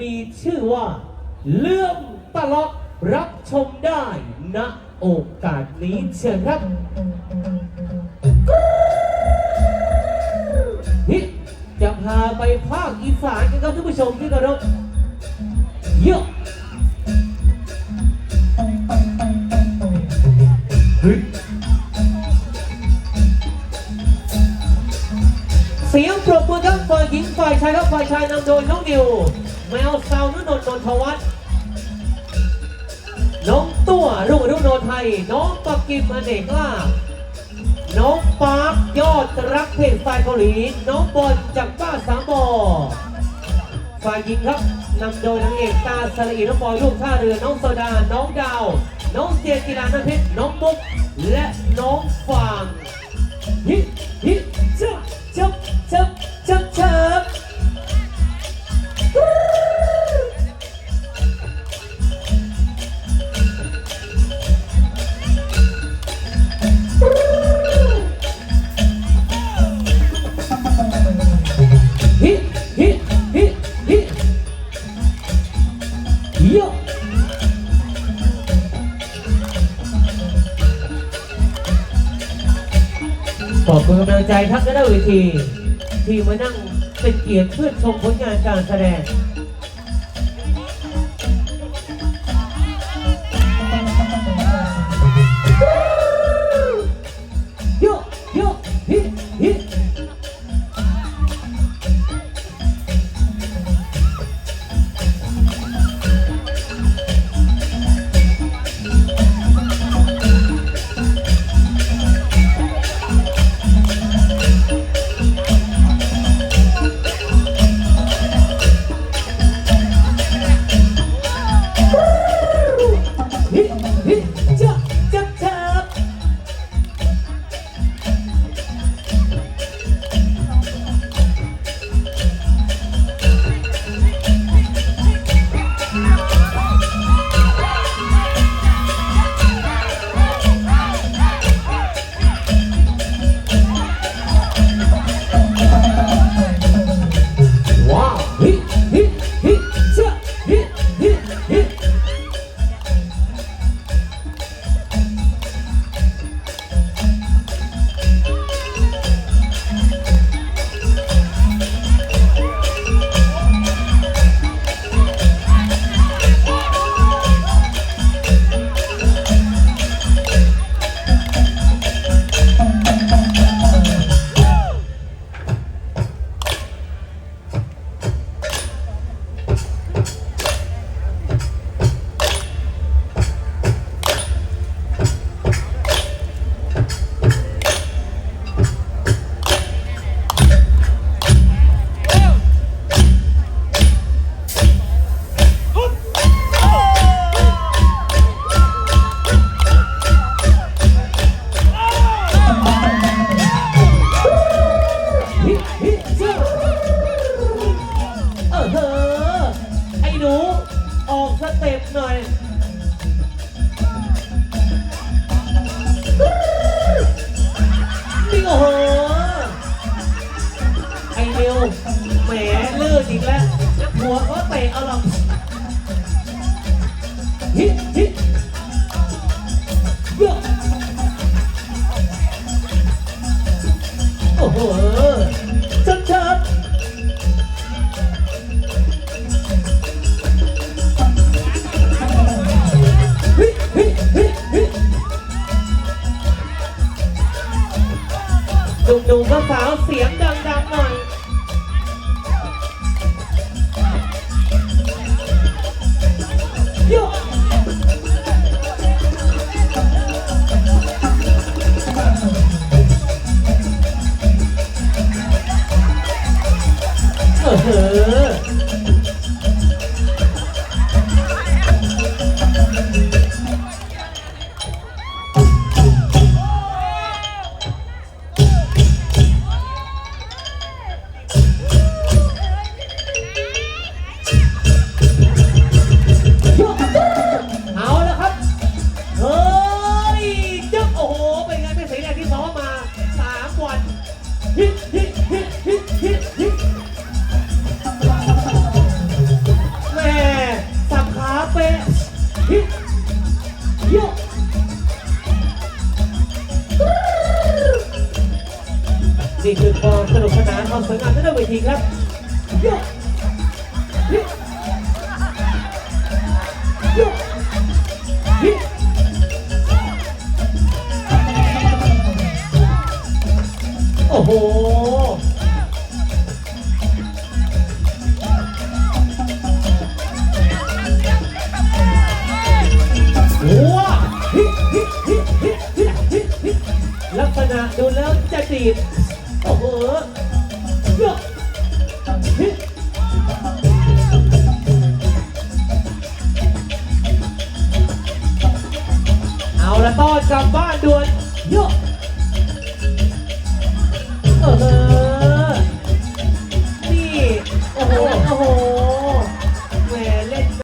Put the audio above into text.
มีชื่อว่าเรื่องตลอดรับชมได้ณโอกาสนี้เชิญครับนี่จะพาไปภาคอีสานกันครับท่านผู้ชมที่กรพเยอะ เสียงปรบมือทั้งฝ่ายหญิงฝ่ายชายและฝ่ายชายนำโดยน้องนิวแมวสาวนุนนนนทวัฒน์น้องตัวรุ่งรุ่งโนไทย น้องปักกิมอเนกลาน้องปาร์คยอดรักเพศสายเกาหลี น้องบอลจากบ้านสามบอฝ่ายหญิงครับนำโดยนางเอกตาสลีน้องบอยลูกท่าเรือน้องโซดา น้องดาว น้องเจนกีฬาน้ำเพชรน้องมุก และน้องฟางฮิฮิ ขอบคุณกำลังใจทักและเวที ที่มานั่งเป็นเกียรติเพื่อชมผลงานการแสดง ฮิฮิจับ หนุ่มๆก็สาวเสียงดังๆหน่อย แม่สับขาเป๊ะฮิโยนี่คือควาสนุกสนานความสวยงามที่หน้าเวทีครับโยฮิ หว้าฮิฮิฮิฮิฮิฮิฮิลักษณะดูแล้วจะดีดโอ้โหเยอะฮิเอาละต้อนกลับบ้านด่วนเยอะ 好的